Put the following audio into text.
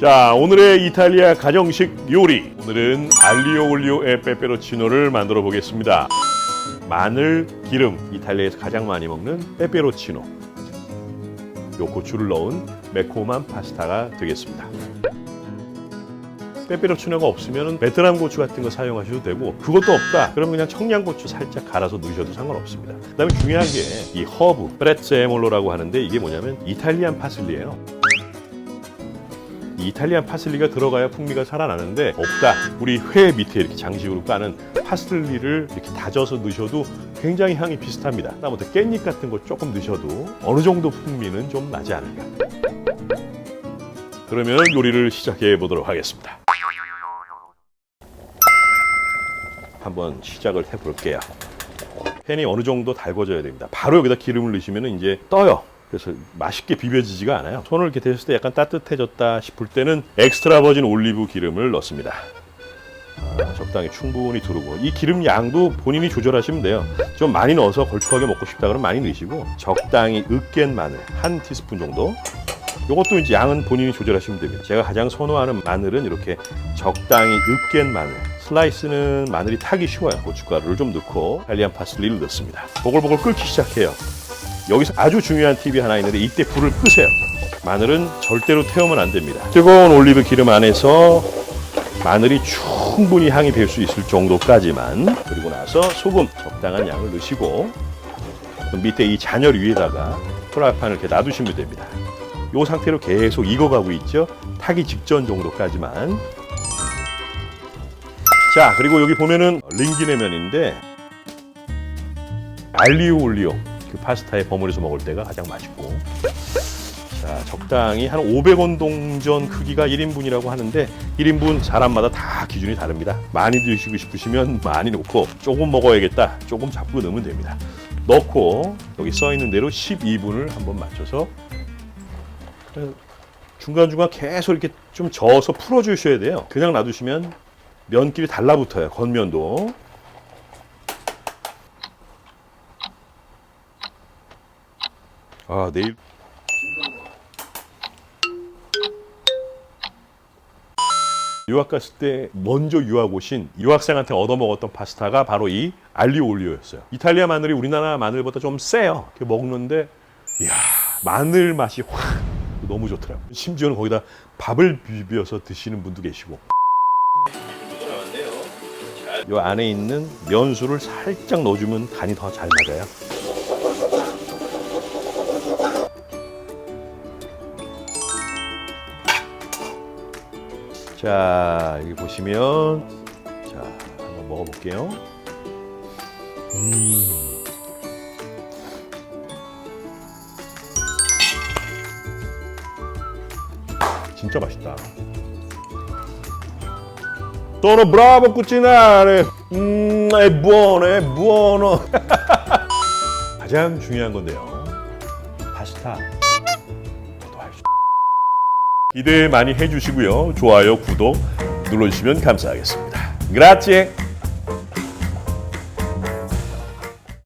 자 오늘의 이탈리아 가정식 요리. 오늘은 알리오 올리오의 빼빼로치노를 만들어 보겠습니다. 마늘 기름 이탈리아에서 가장 많이 먹는 빼빼로치노. 요 고추를 넣은 매콤한 파스타가 되겠습니다. 빼빼로치노가 없으면 베트남 고추 같은 거 사용하셔도 되고 그것도 없다. 그러면 그냥 청양고추 살짝 갈아서 넣으셔도 상관없습니다. 그 다음에 중요한 게 이 허브 프레체몰로라고 하는데 이게 뭐냐면 이탈리안 파슬리예요 이 이탈리안 파슬리가 들어가야 풍미가 살아나는데 없다. 우리 회 밑에 이렇게 장식으로 까는 파슬리를 이렇게 다져서 넣으셔도 굉장히 향이 비슷합니다. 다음부터 깻잎 같은 거 조금 넣으셔도 어느 정도 풍미는 좀 나지 않을까. 그러면 요리를 시작해 보도록 하겠습니다. 한번 시작을 해 볼게요. 팬이 어느 정도 달궈져야 됩니다. 바로 여기다 기름을 넣으시면 이제 떠요. 그래서 맛있게 비벼지지가 않아요. 손을 이렇게 대셨을 때 약간 따뜻해졌다 싶을 때는 엑스트라 버진 올리브 기름을 넣습니다. 아, 적당히 충분히 두르고 이 기름 양도 본인이 조절하시면 돼요. 좀 많이 넣어서 걸쭉하게 먹고 싶다 그러면 많이 넣으시고 적당히 으깬 마늘 한 티스푼 정도. 이것도 이제 양은 본인이 조절하시면 됩니다. 제가 가장 선호하는 마늘은 이렇게 적당히 으깬 마늘. 슬라이스는 마늘이 타기 쉬워요. 고춧가루를 좀 넣고 이탈리안 파슬리를 넣습니다. 보글보글 끓기 시작해요. 여기서 아주 중요한 팁이 하나 있는데 이때 불을 끄세요. 마늘은 절대로 태우면 안 됩니다. 뜨거운 올리브 기름 안에서 마늘이 충분히 향이 배수 있을 정도까지만 그리고 나서 소금 적당한 양을 넣으시고 그 밑에 이 잔열 위에다가 프라이팬을 이렇게 놔두시면 됩니다. 이 상태로 계속 익어가고 있죠. 타기 직전 정도까지만. 자 그리고 여기 보면은 링기네 면인데 알리오 올리오 그 파스타에 버무려서 먹을 때가 가장 맛있고. 자 적당히 한 500원 동전 크기가 1인분이라고 하는데 1인분 사람마다 다 기준이 다릅니다. 많이 드시고 싶으시면 많이 넣고 조금 먹어야겠다. 조금 잡고 넣으면 됩니다. 넣고 여기 써 있는 대로 12분을 한번 맞춰서 중간중간 계속 이렇게 좀 저어서 풀어 주셔야 돼요. 그냥 놔두시면 면끼리 달라붙어요. 겉면도 아 내일 유학 갔을 때 먼저 유학 오신 유학생한테 얻어먹었던 파스타가 바로 이 알리오 올리오였어요. 이탈리아 마늘이 우리나라 마늘보다 좀 세요. 이렇게 먹는데 이야 마늘 맛이 확 너무 좋더라고요. 심지어는 거기다 밥을 비벼서 드시는 분도 계시고. 이 안에 있는 면수를 살짝 넣어주면 간이 더 잘 맞아요. 자, 여기 보시면 자, 한번 먹어 볼게요. 음. 진짜 맛있다. Bravo a cucinare. 음, è buono, è buono. 가장 중요한 건데요. 파스타. 기대 많이 해주시고요. 좋아요, 구독 눌러주시면 감사하겠습니다. Grazie.